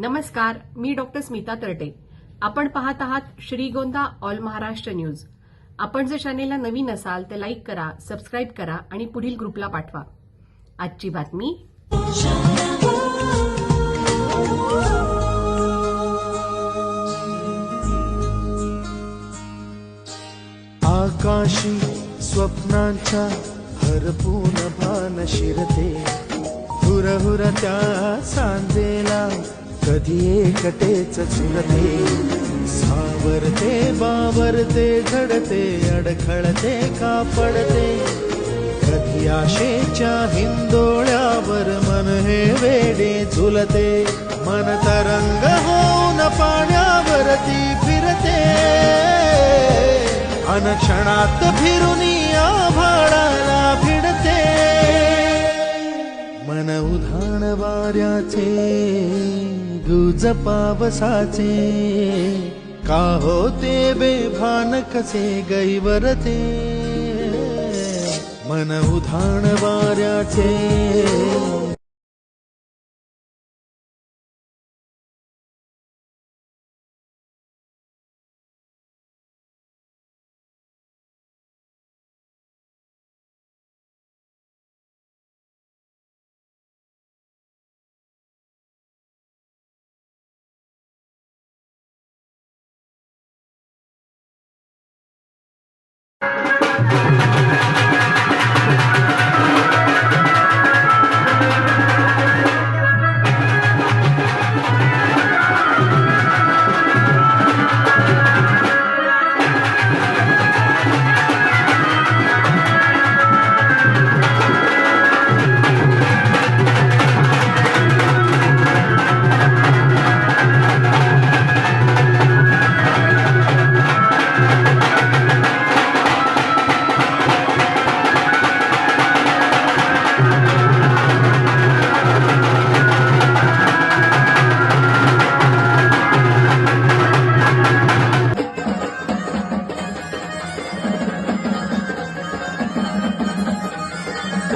नमस्कार मी डॉक्टर स्मिता तरटे. आपण पाहत आहात श्रीगोंदा ऑल महाराष्ट्र न्यूज. आपण जर चॅनेलला नवीन असाल तर लाईक करा सबस्क्राईब करा आणि पुढील ग्रुपला पाठवा. आजची बातमी. आकाशी स्वप्नांच्या हरपून भान शिरते. हुरहुर त्या सांजेला कधी एकटेच झुलते सावरते बावरते घडते अडखळते का पडते कधी आशेच्या हिंदोळ्यावर मन हे वेडे झुलते. मन तरंग होऊन पाण्यावरती फिरते. अनक्षणात फिरू मन उधाण वाऱ्याचे गुज पावसाचे का होते बेभान कसे गैवरते? मन उधाण वाऱ्याचे